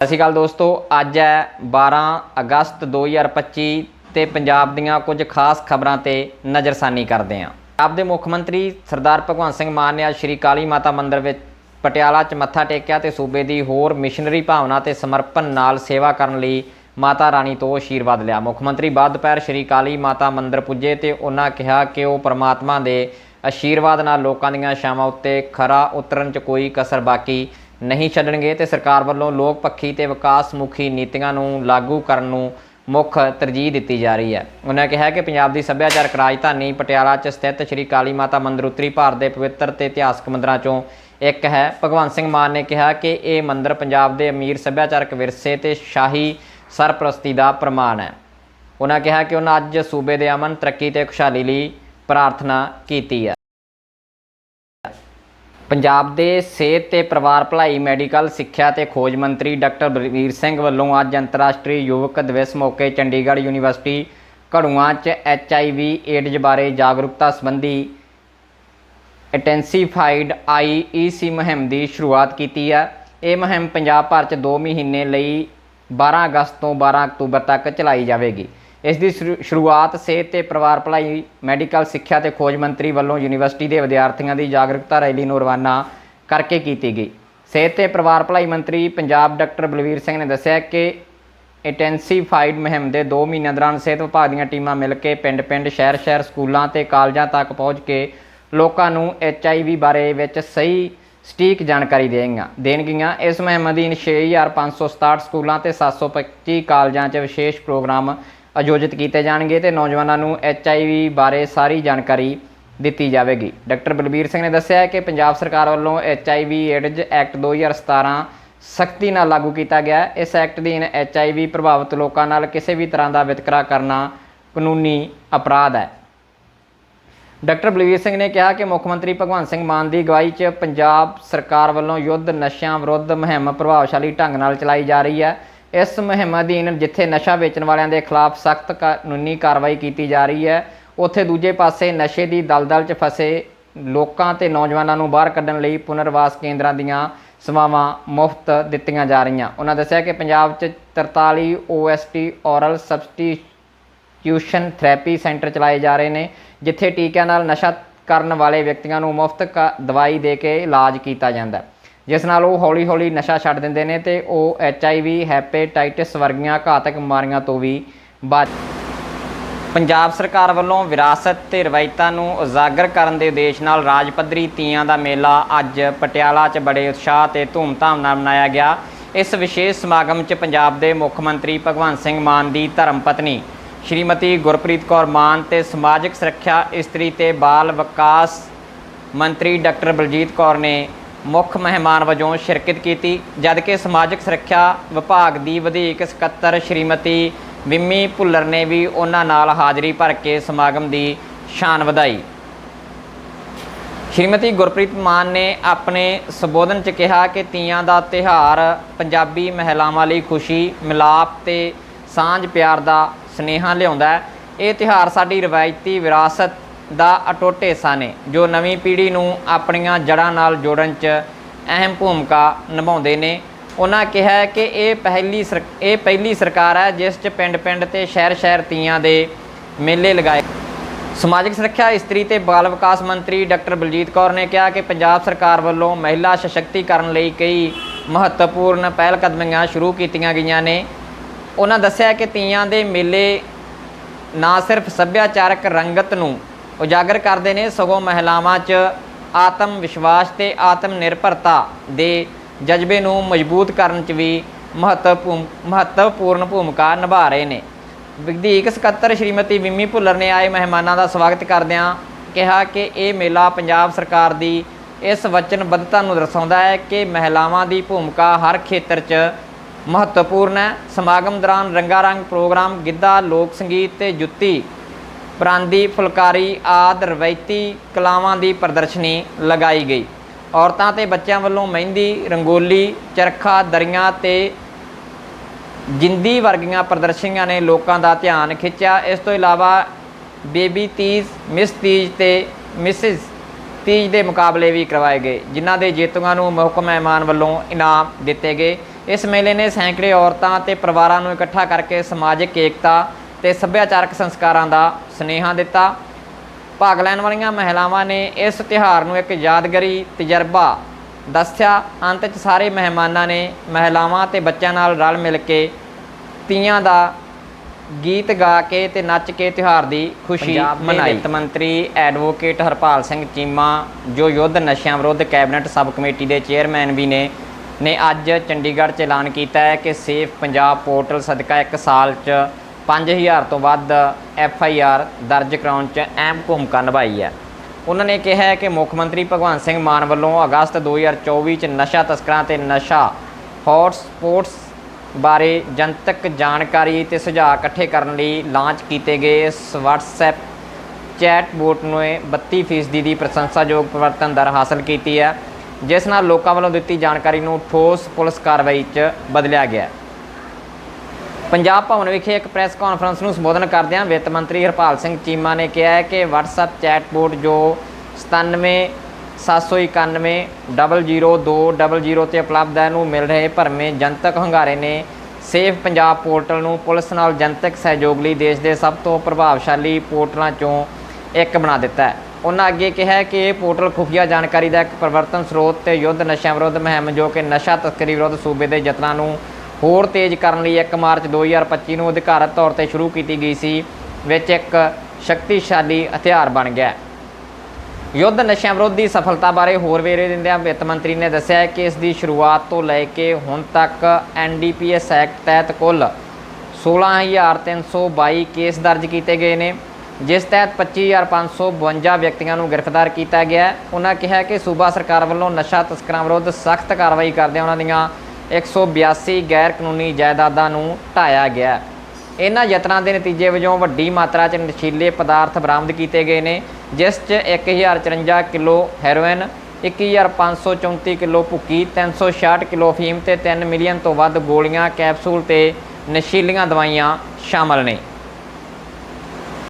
ਸਤਿ ਸ਼੍ਰੀ ਅਕਾਲ ਦੋਸਤੋ, ਅੱਜ ਹੈ 12 ਅਗਸਤ 2025 ਤੇ ਪੰਜਾਬ ਦੀਆਂ ਕੁਝ ਖਾਸ ਖਬਰਾਂ ਤੇ ਨਜ਼ਰਸਾਨੀ ਕਰਦੇ ਹਾਂ। ਪੰਜਾਬ ਦੇ ਮੁੱਖ ਮੰਤਰੀ ਸਰਦਾਰ ਭਗਵੰਤ ਸਿੰਘ ਮਾਨ ਨੇ ਅੱਜ ਸ਼੍ਰੀ ਕਾਲੀ ਮਾਤਾ ਮੰਦਿਰ ਵਿੱਚ ਪਟਿਆਲਾ 'ਚ ਮੱਥਾ ਟੇਕਿਆ ਤੇ ਸੂਬੇ ਦੀ ਹੋਰ ਮਿਸ਼ਨਰੀ ਭਾਵਨਾ ਤੇ ਸਮਰਪਣ ਨਾਲ ਸੇਵਾ ਕਰਨ ਲਈ ਮਾਤਾ ਰਾਣੀ ਤੋਂ ਆਸ਼ੀਰਵਾਦ ਲਿਆ। ਮੁੱਖ ਮੰਤਰੀ ਬਾਅਦ ਦੁਪਹਿਰ ਸ਼੍ਰੀ ਕਾਲੀ ਮਾਤਾ ਮੰਦਿਰ ਪੁੱਜੇ ਤੇ ਉਹਨਾਂ ਕਿਹਾ ਕਿ ਉਹ ਪਰਮਾਤਮਾ ਦੇ ਆਸ਼ੀਰਵਾਦ ਨਾਲ ਲੋਕਾਂ ਦੀਆਂ ਸ਼ਾਮਾਂ ਉੱਤੇ ਖਰਾ ਉਤਰਨ 'ਚ ਕੋਈ ਕਸਰ ਬਾਕੀ ਨਹੀਂ ਛੱਡਣਗੇ ਤੇ ਸਰਕਾਰ ਵੱਲੋਂ ਲੋਕ ਪੱਖੀ ਤੇ ਵਿਕਾਸ ਮੁਖੀ ਨੀਤੀਆਂ ਨੂੰ ਲਾਗੂ ਕਰਨ ਨੂੰ ਮੁੱਖ ਤਰਜੀਹ ਦਿੱਤੀ ਜਾ ਰਹੀ ਹੈ। ਉਹਨਾਂ ਕਿਹਾ ਕਿ ਪੰਜਾਬ ਦੀ ਸੱਭਿਆਚਾਰਕ ਰਾਜਧਾਨੀ ਪਟਿਆਲਾ 'ਚ ਸਥਿਤ ਸ਼੍ਰੀ ਕਾਲੀ ਮਾਤਾ ਮੰਦਿਰ ਉੱਤਰੀ ਭਾਰਤ ਦੇ ਪਵਿੱਤਰ ਤੇ ਇਤਿਹਾਸਕ ਮੰਦਰਾਂ 'ਚੋਂ ਇੱਕ ਹੈ। ਭਗਵੰਤ ਸਿੰਘ ਮਾਨ ਨੇ ਕਿਹਾ ਕਿ ਇਹ ਮੰਦਿਰ ਪੰਜਾਬ ਦੇ ਅਮੀਰ ਸੱਭਿਆਚਾਰਕ ਵਿਰਸੇ ਤੇ ਸ਼ਾਹੀ ਸਰਪ੍ਰਸਤੀ ਦਾ ਪ੍ਰਮਾਣ ਹੈ। ਉਹਨਾਂ ਕਿਹਾ ਕਿ ਉਹਨਾਂ ਅੱਜ ਸੂਬੇ ਦੇ ਅਮਨ, ਤਰੱਕੀ ਤੇ ਖੁਸ਼ਹਾਲੀ ਲਈ ਪ੍ਰਾਰਥਨਾ ਕੀਤੀ ਹੈ। ਪੰਜਾਬ ਦੇ ਸਿਹਤ ਤੇ ਪਰਿਵਾਰ ਭਲਾਈ, ਮੈਡੀਕਲ, ਸਿੱਖਿਆ ਤੇ ਖੋਜ ਮੰਤਰੀ ਡਾਕਟਰ ਬਲਵੀਰ ਸਿੰਘ ਵੱਲੋਂ ਅੱਜ ਅੰਤਰਰਾਸ਼ਟਰੀ ਯੁਵਕ ਦਿਵਸ ਮੌਕੇ ਚੰਡੀਗੜ੍ਹ ਯੂਨੀਵਰਸਿਟੀ ਘੜੂਆਂ 'ਚ ਐਚਆਈਵੀ ਏਡਜ਼ ਬਾਰੇ ਜਾਗਰੂਕਤਾ ਸੰਬੰਧੀ ਇੰਟੈਂਸੀਫਾਈਡ ਆਈਈਸੀ ਮੁਹਿੰਮ ਦੀ ਸ਼ੁਰੂਆਤ ਕੀਤੀ ਹੈ। ਇਹ ਮੁਹਿੰਮ ਪੰਜਾਬ ਭਰ 'ਚ 2 ਮਹੀਨੇ ਲਈ 12 ਅਗਸਤ ਤੋਂ 12 ਅਕਤੂਬਰ ਤੱਕ ਚਲਾਈ ਜਾਵੇਗੀ। ਇਸ ਦੀ ਸ਼ੁਰੂ- ਸ਼ੁਰੂਆਤ ਸਿਹਤ ਤੇ ਪਰਿਵਾਰ ਭਲਾਈ, ਮੈਡੀਕਲ ਸਿੱਖਿਆ ਤੇ ਖੋਜ ਮੰਤਰੀ ਵੱਲੋਂ ਯੂਨੀਵਰਸਿਟੀ ਦੇ ਵਿਦਿਆਰਥੀਆਂ ਦੀ ਜਾਗਰੂਕਤਾ ਰੈਲੀ ਨੂੰ ਰਵਾਨਾ ਕਰਕੇ ਕੀਤੀ ਗਈ। ਸਿਹਤ ਤੇ ਪਰਿਵਾਰ ਭਲਾਈ ਮੰਤਰੀ ਪੰਜਾਬ ਡਾਕਟਰ ਬਲਵੀਰ ਸਿੰਘ ਨੇ ਦੱਸਿਆ ਕਿ ਇੰਟੈਂਸੀਫਾਈਡ ਮੁਹਿੰਮ ਦੇ 2 ਮਹੀਨਿਆਂ ਦੌਰਾਨ ਸਿਹਤ ਵਿਭਾਗ ਦੀਆਂ ਟੀਮਾਂ ਮਿਲ ਕੇ ਪਿੰਡ-ਪਿੰਡ, ਸ਼ਹਿਰ-ਸ਼ਹਿਰ, ਸਕੂਲਾਂ ਤੇ ਕਾਲਜਾਂ ਤੱਕ ਪਹੁੰਚ ਕੇ ਲੋਕਾਂ ਨੂੰ ਐਚਆਈਵੀ ਬਾਰੇ ਵਿੱਚ ਸਹੀ ਸਟੀਕ ਜਾਣਕਾਰੀ ਦੇਣਗੀਆਂ ਦੇਣਗੀਆਂ। ਇਸ ਮੁਹਿੰਮ ਅਧੀਨ 6567 ਸਕੂਲਾਂ ਤੇ 725 ਕਾਲਜਾਂ 'ਚ ਵਿਸ਼ੇਸ਼ ਪ੍ਰੋਗਰਾਮ ਆਯੋਜਿਤ ਕੀਤੇ ਜਾਣਗੇ ਤੇ ਨੌਜਵਾਨਾਂ ਨੂੰ ਐਚਆਈਵੀ ਬਾਰੇ ਸਾਰੀ ਜਾਣਕਾਰੀ ਦਿੱਤੀ ਜਾਵੇਗੀ। ਡਾਕਟਰ ਬਲਬੀਰ ਸਿੰਘ ਨੇ ਦੱਸਿਆ ਕਿ ਪੰਜਾਬ ਸਰਕਾਰ ਵੱਲੋਂ ਐਚਆਈਵੀ ਏਡਜ਼ ਐਕਟ 2017 ਸਖਤੀ ਨਾਲ ਲਾਗੂ ਕੀਤਾ ਗਿਆ ਇਸ ਐਕਟ ਅਧੀਨ ਐਚਆਈਵੀ ਪ੍ਰਭਾਵਿਤ ਲੋਕਾਂ ਨਾਲ ਕਿਸੇ ਵੀ ਤਰ੍ਹਾਂ ਦਾ ਵਿਤਕਰਾ ਕਰਨਾ ਕਾਨੂੰਨੀ ਅਪਰਾਧ ਹੈ। ਡਾਕਟਰ ਬਲਵੀਰ ਸਿੰਘ ਨੇ ਕਿਹਾ ਕਿ ਮੁੱਖ ਮੰਤਰੀ ਭਗਵੰਤ ਸਿੰਘ ਮਾਨ ਦੀ ਅਗਵਾਈ 'ਚ ਪੰਜਾਬ ਸਰਕਾਰ ਵੱਲੋਂ ਯੁੱਧ ਨਸ਼ਿਆਂ ਵਿਰੁੱਧ ਮੁਹਿੰਮ ਪ੍ਰਭਾਵਸ਼ਾਲੀ ਢੰਗ ਨਾਲ ਚਲਾਈ ਜਾ ਰਹੀ ਹੈ। ਇਸ ਮੁਹਿੰਮ ਅਧੀਨ ਜਿੱਥੇ ਨਸ਼ਾ ਵੇਚਣ ਵਾਲਿਆਂ ਦੇ ਖਿਲਾਫ ਸਖਤ ਕਾਨੂੰਨੀ ਕਾਰਵਾਈ ਕੀਤੀ ਜਾ ਰਹੀ ਹੈ, ਉੱਥੇ ਦੂਜੇ ਪਾਸੇ ਨਸ਼ੇ ਦੀ ਦਲਦਲ 'ਚ ਫਸੇ ਲੋਕਾਂ ਤੇ ਨੌਜਵਾਨਾਂ ਨੂੰ ਬਾਹਰ ਕੱਢਣ ਲਈ ਪੁਨਰਵਾਸ ਕੇਂਦਰਾਂ ਦੀਆਂ ਸੇਵਾਵਾਂ ਮੁਫਤ ਦਿੱਤੀਆਂ ਜਾ ਰਹੀਆਂ। ਉਹਨਾਂ ਦੱਸਿਆ ਕਿ ਪੰਜਾਬ 'ਚ 43 OST oral substitution therapy centre ਚਲਾਏ ਜਾ ਰਹੇ ਨੇ, ਜਿੱਥੇ ਟੀਕਿਆਂ ਨਾਲ ਨਸ਼ਾ ਕਰਨ ਵਾਲੇ ਵਿਅਕਤੀਆਂ ਨੂੰ ਮੁਫਤ ਦਵਾਈ ਦੇ ਕੇ ਇਲਾਜ ਕੀਤਾ ਜਾਂਦਾ ਹੈ। ਜਿਸ ਨਾਲ ਉਹ ਹੌਲੀ-ਹੌਲੀ ਨਸ਼ਾ ਛੱਡ ਦਿੰਦੇ ਨੇ ਤੇ ਉਹ ਐਚਆਈਵੀ ਹੈਪੇਟਾਈਟਿਸ ਵਰਗੀਆਂ ਘਾਤਕ ਬਿਮਾਰੀਆਂ ਤੋਂ ਵੀ ਬਚ ਪੰਜਾਬ ਸਰਕਾਰ ਵੱਲੋਂ ਵਿਰਾਸਤ ਤੇ ਰਵਾਇਤਾਂ ਨੂੰ ਉਜਾਗਰ ਕਰਨ ਦੇ ਉਦੇਸ਼ ਨਾਲ ਰਾਜ ਪੱਧਰੀ ਤੀਆਂ ਦਾ ਮੇਲਾ ਅੱਜ ਪਟਿਆਲਾ 'ਚ ਬੜੇ ਉਤਸ਼ਾਹ ਤੇ ਧੂਮਧਾਮ ਨਾਲ ਮਨਾਇਆ ਗਿਆ। ਇਸ ਵਿਸ਼ੇਸ਼ ਸਮਾਗਮ 'ਚ ਪੰਜਾਬ ਦੇ ਮੁੱਖ ਮੰਤਰੀ ਭਗਵੰਤ ਸਿੰਘ ਮਾਨ ਦੀ ਧਰਮ ਪਤਨੀ ਸ਼੍ਰੀਮਤੀ ਗੁਰਪ੍ਰੀਤ ਕੌਰ ਮਾਨ ਤੇ ਸਮਾਜਿਕ ਸੁਰੱਖਿਆ ਇਸਤਰੀ ਤੇ ਬਾਲ ਵਿਕਾਸ ਮੰਤਰੀ ਡਾਕਟਰ ਬਲਜੀਤ ਕੌਰ ਨੇ ਮੁੱਖ ਮਹਿਮਾਨ ਵਜੋਂ ਸ਼ਿਰਕਤ ਕੀਤੀ, ਜਦਕਿ ਸਮਾਜਿਕ ਸੁਰੱਖਿਆ ਵਿਭਾਗ ਦੀ ਵਧੀਕ ਸਕੱਤਰ ਸ਼੍ਰੀਮਤੀ ਵਿੰਮੀ ਭੁੱਲਰ ਨੇ ਵੀ ਉਹਨਾਂ ਨਾਲ ਹਾਜ਼ਰੀ ਭਰ ਕੇ ਸਮਾਗਮ ਦੀ ਸ਼ਾਨ ਵਧਾਈ। ਸ਼੍ਰੀਮਤੀ ਗੁਰਪ੍ਰੀਤ ਮਾਨ ਨੇ ਆਪਣੇ ਸੰਬੋਧਨ 'ਚ ਕਿਹਾ ਕਿ ਤੀਆਂ ਦਾ ਤਿਹਾਰ ਪੰਜਾਬੀ ਮਹਿਲਾਵਾਂ ਲਈ ਖੁਸ਼ੀ, ਮਿਲਾਪ ਤੇ ਸਾਂਝ ਪਿਆਰ ਦਾ ਸਨੇਹਾ ਲਿਆਉਂਦਾ ਹੈ। ਇਹ ਤਿਹਾਰ ਸਾਡੀ ਰਵਾਇਤੀ ਵਿਰਾਸਤ ਦਾ ਅਟੁੱਟ ਹਿੱਸਾ ਨੇ, ਜੋ ਨਵੀਂ ਪੀੜ੍ਹੀ ਨੂੰ ਆਪਣੀਆਂ ਜੜ੍ਹਾਂ ਨਾਲ ਜੋੜਨ 'ਚ ਅਹਿਮ ਭੂਮਿਕਾ ਨਿਭਾਉਂਦੇ ਨੇ। ਉਹਨਾਂ ਕਿਹਾ ਕਿ ਇਹ ਪਹਿਲੀ ਸਰ- ਇਹ ਪਹਿਲੀ ਸਰਕਾਰ ਹੈ ਜਿਸ 'ਚ ਪਿੰਡ-ਪਿੰਡ ਤੇ ਸ਼ਹਿਰ-ਸ਼ਹਿਰ ਤੀਆਂ ਦੇ ਮੇਲੇ ਲਗਾਏ ਸਮਾਜਿਕ ਸੁਰੱਖਿਆ ਇਸਤਰੀ ਤੇ ਬਾਲ ਵਿਕਾਸ ਮੰਤਰੀ ਡਾਕਟਰ ਬਲਜੀਤ ਕੌਰ ਨੇ ਕਿਹਾ ਕਿ ਪੰਜਾਬ ਸਰਕਾਰ ਵੱਲੋਂ ਮਹਿਲਾ ਸਸ਼ਕਤੀਕਰਨ ਲਈ ਕਈ ਮਹੱਤਵਪੂਰਨ ਪਹਿਲਕਦਮੀਆਂ ਸ਼ੁਰੂ ਕੀਤੀਆਂ ਗਈਆਂ ਨੇ। ਉਹਨਾਂ ਦੱਸਿਆ ਕਿ ਤੀਆਂ ਦੇ ਮੇਲੇ ਨਾ ਸਿਰਫ ਸੱਭਿਆਚਾਰਕ ਰੰਗਤ ਨੂੰ ਉਜਾਗਰ ਕਰਦੇ ਨੇ ਸਗੋਂ ਮਹਿਲਾਵਾਂ 'ਚ ਆਤਮ ਵਿਸ਼ਵਾਸ ਤੇ ਆਤਮ ਨਿਰਭਰਤਾ ਦੇ ਜਜ਼ਬੇ ਨੂੰ ਮਜ਼ਬੂਤ ਕਰਨ 'ਚ ਵੀ ਮਹੱਤਵਪੂਰਨ ਮਹੱਤਵਪੂਰਨ ਭੂਮਿਕਾ ਨਿਭਾ ਰਹੇ ਨੇ। ਵਿਧੀਕ ਸਕੱਤਰ ਸ਼੍ਰੀਮਤੀ ਵਿੰਮੀ ਭੁੱਲਰ ਨੇ ਆਏ ਮਹਿਮਾਨਾਂ ਦਾ ਸਵਾਗਤ ਕਰਦਿਆਂ ਕਿਹਾ ਕਿ ਇਹ ਮੇਲਾ ਪੰਜਾਬ ਸਰਕਾਰ ਦੀ ਇਸ ਵਚਨਬੱਧਤਾ ਨੂੰ ਦਰਸਾਉਂਦਾ ਹੈ ਕਿ ਮਹਿਲਾਵਾਂ ਦੀ ਭੂਮਿਕਾ ਹਰ ਖੇਤਰ 'ਚ ਮਹੱਤਵਪੂਰਨ ਹੈ। ਸਮਾਗਮ ਦੌਰਾਨ ਰੰਗਾਰੰਗ ਪ੍ਰੋਗਰਾਮ, ਗਿੱਧਾ, ਲੋਕ ਸੰਗੀਤ ਤੇ ਜੁੱਤੀ ਪਰਾਂਦੀ ਫੁਲਕਾਰੀ, ਆਦ, ਰਵਾਇਤੀ ਕਲਾਵਾਂ ਦੀ ਪ੍ਰਦਰਸ਼ਨੀ ਲਗਾਈ ਗਈ। ਔਰਤਾਂ ਤੇ ਬੱਚਿਆਂ ਵੱਲੋਂ ਮਹਿੰਦੀ, ਰੰਗੋਲੀ, ਚਰਖਾ, ਦਰੀਆਂ ਤੇ ਜਿੰਦੀ ਵਰਗੀਆਂ ਪ੍ਰਦਰਸ਼ਨੀਆਂ ਨੇ ਲੋਕਾਂ ਦਾ ਧਿਆਨ ਖਿੱਚਿਆ। ਇਸ ਤੋਂ ਇਲਾਵਾ ਬੇਬੀ ਤੀਜ, ਮਿਸ ਤੀਜ ਤੇ ਮਿਸਿਸ ਤੀਜ ਦੇ ਮੁਕਾਬਲੇ ਵੀ ਕਰਵਾਏ ਗਏ, ਜਿਨ੍ਹਾਂ ਦੇ ਜੇਤੂਆਂ ਨੂੰ ਮੁੱਖ ਮਹਿਮਾਨ ਵੱਲੋਂ ਇਨਾਮ ਦਿੱਤੇ ਗਏ। ਇਸ ਮੇਲੇ ਨੇ ਸੈਂਕੜੇ ਔਰਤਾਂ ਤੇ ਪਰਿਵਾਰਾਂ ਨੂੰ ਇਕੱਠਾ ਕਰਕੇ ਸਮਾਜਿਕ ਏਕਤਾ ਤੇ ਸੱਭਿਆਚਾਰਕ ਸੰਸਕਾਰਾਂ ਦਾ ਸੁਨੇਹਾ ਦਿੱਤਾ। ਭਾਗ ਲੈਣ ਵਾਲੀਆਂ ਮਹਿਲਾਵਾਂ ਨੇ ਇਸ ਤਿਉਹਾਰ ਨੂੰ ਇੱਕ ਯਾਦਗਾਰੀ ਤਜਰਬਾ ਦੱਸਿਆ। ਅੰਤ 'ਚ ਸਾਰੇ ਮਹਿਮਾਨਾਂ ਨੇ ਮਹਿਲਾਵਾਂ ਤੇ ਬੱਚਿਆਂ ਨਾਲ ਰਲ ਮਿਲ ਕੇ ਤੀਆਂ ਦਾ ਗੀਤ ਗਾ ਕੇ ਤੇ ਨੱਚ ਕੇ ਤਿਉਹਾਰ ਦੀ ਖੁਸ਼ੀ ਮਨਾਈ। ਵਿੱਤ ਮੰਤਰੀ ਐਡਵੋਕੇਟ ਹਰਪਾਲ ਸਿੰਘ ਚੀਮਾ ਜੋ ਯੁੱਧ ਨਸ਼ਿਆਂ ਵਿਰੁੱਧ ਕੈਬਨਿਟ ਸਬ ਕਮੇਟੀ ਦੇ ਚੇਅਰਮੈਨ ਵੀ ਨੇ ਨੇ ਅੱਜ ਚੰਡੀਗੜ੍ਹ 'ਚ ਐਲਾਨ ਕੀਤਾ ਹੈ ਕਿ ਸੇਫ ਪੰਜਾਬ ਪੋਰਟਲ ਸਦਕਾ ਇੱਕ ਸਾਲ 'ਚ 5000 ਤੋਂ ਵੱਧ ਐਫ ਆਈ ਆਰ ਦਰਜ ਕਰਾਉਣ 'ਚ ਅਹਿਮ ਭੂਮਿਕਾ ਨਿਭਾਈ ਹੈ। ਉਹਨਾਂ ਨੇ ਕਿਹਾ ਹੈ ਕਿ ਮੁੱਖ ਮੰਤਰੀ ਭਗਵੰਤ ਸਿੰਘ ਮਾਨ ਵੱਲੋਂ ਅਗਸਤ 2024 ਚ ਨਸ਼ਾ ਤਸਕਰਾਂ ਤੇ ਨਸ਼ਾ ਹੌਟ ਸਪੌਟਸ ਬਾਰੇ ਜਨਤਕ ਜਾਣਕਾਰੀ ਤੇ ਸੁਝਾਅ ਇਕੱਠੇ ਕਰਨ ਲਈ ਲਾਂਚ ਕੀਤੇ ਗਏ ਇਸ WhatsApp ਚੈਟ ਬੋਟ ਨੇ 32% ਦੀ ਪ੍ਰਸ਼ੰਸਾਯੋਗ ਪਰਿਵਰਤਨ ਦਰ ਹਾਸਲ ਕੀਤੀ ਹੈ, ਜਿਸ ਨਾਲ ਲੋਕਾਂ ਵੱਲੋਂ ਦਿੱਤੀ ਜਾਣਕਾਰੀ ਨੂੰ ਠੋਸ ਪੁਲਿਸ ਕਾਰਵਾਈ 'ਚ ਬਦਲਿਆ ਗਿਆ ਹੈ। ਪੰਜਾਬ ਭਵਨ ਵਿਖੇ ਇੱਕ ਪ੍ਰੈਸ ਕਾਨਫਰੰਸ ਨੂੰ ਸੰਬੋਧਨ ਕਰਦਿਆਂ ਵਿੱਤ ਮੰਤਰੀ ਹਰਪਾਲ ਸਿੰਘ ਚੀਮਾ ਨੇ ਕਿਹਾ ਹੈ ਕਿ WhatsApp ਚੈਟਬੋਟ ਜੋ 97 791 00200 ਤੇ ਉਪਲਬਧ ਹੈ, ਨੂੰ ਮਿਲ ਰਹੇ ਭਰਵੇਂ ਜਨਤਕ ਹੰਗਾਰੇ ਨੇ। ਸੇਫ ਪੰਜਾਬ ਪੋਰਟਲ ਨੂੰ ਪੁਲਿਸ ਨਾਲ ਜਨਤਕ ਸਹਿਯੋਗ ਲਈ ਦੇਸ਼ ਦੇ ਸਭ ਤੋਂ ਪ੍ਰਭਾਵਸ਼ਾਲੀ ਪੋਰਟਲਾਂ ਚੋਂ ਇੱਕ ਬਣਾ ਦਿੱਤਾ ਹੈ। ਉਹਨਾਂ ਅੱਗੇ ਕਿਹਾ ਕਿ ਇਹ ਪੋਰਟਲ ਖੁਫੀਆ ਜਾਣਕਾਰੀ ਦਾ ਇੱਕ ਪਰਿਵਰਤਨ ਸਰੋਤ ਤੇ ਯੁੱਧ ਨਸ਼ਿਆਂ ਵਿਰੁੱਧ ਮੁਹਿੰਮ, ਜੋ ਕਿ ਨਸ਼ਾ ਤਸਕਰੀ ਵਿਰੁੱਧ ਸੂਬੇ ਦੇ ਯਤਨਾਂ ਨੂੰ ਹੋਰ ਤੇਜ਼ ਕਰਨ ਲਈ 1 ਮਾਰਚ 2025 ਨੂੰ ਅਧਿਕਾਰਤ ਤੌਰ ਤੇ ਸ਼ੁਰੂ ਕੀਤੀ ਗਈ ਸੀ, ਵਿੱਚ ਇੱਕ ਸ਼ਕਤੀਸ਼ਾਲੀ ਹਥਿਆਰ ਬਣ ਗਿਆ। ਯੁੱਧ ਨਸ਼ਿਆਂ ਵਿਰੁੱਧ ਦੀ ਸਫਲਤਾ ਬਾਰੇ ਹੋਰ ਵੇਰੇ ਦਿੰਦਿਆਂ ਵਿੱਤ ਮੰਤਰੀ ਨੇ ਦੱਸਿਆ ਕਿ ਇਸ ਦੀ ਸ਼ੁਰੂਆਤ ਤੋਂ ਲੈ ਕੇ ਹੁਣ ਤੱਕ ਐਨਡੀਪੀਐਸ ਐਕਟ ਤਹਿਤ ਕੁੱਲ 16322 ਕੇਸ ਦਰਜ ਕੀਤੇ ਗਏ ਨੇ, ਜਿਸ ਤਹਿਤ 25552 ਵਿਅਕਤੀਆਂ ਨੂੰ ਗ੍ਰਿਫਤਾਰ ਕੀਤਾ ਗਿਆ ਉਹਨਾਂ ਕਿਹਾ ਕਿ ਸੂਬਾ ਸਰਕਾਰ ਵੱਲੋਂ ਨਸ਼ਾ ਤਸਕਰਾਂ ਵਿਰੁੱਧ ਸਖਤ ਕਾਰਵਾਈ ਕਰਦਿਆਂ ਉਹਨਾਂ ਦੀਆਂ 182 ਗੈਰ ਕਾਨੂੰਨੀ ਜਾਇਦਾਦਾਂ ਨੂੰ ਢਾਇਆ ਗਿਆ। ਇਹਨਾਂ ਯਤਨਾਂ ਦੇ ਨਤੀਜੇ ਵਜੋਂ ਵੱਡੀ ਮਾਤਰਾ 'ਚ ਨਸ਼ੀਲੇ ਪਦਾਰਥ ਬਰਾਮਦ ਕੀਤੇ ਗਏ ਨੇ, ਜਿਸ 'ਚ 1054 ਕਿਲੋ ਹੈਰੋਇਨ 21534 ਕਿਲੋ ਭੁੱਕੀ 366 ਕਿਲੋ ਫੀਮ ਤੇ 3 ਮਿਲੀਅਨ ਤੋਂ ਵੱਧ ਗੋਲੀਆਂ, ਕੈਪਸੂਲ ਤੇ ਨਸ਼ੀਲੀਆਂ ਦਵਾਈਆਂ ਸ਼ਾਮਲ ਨੇ।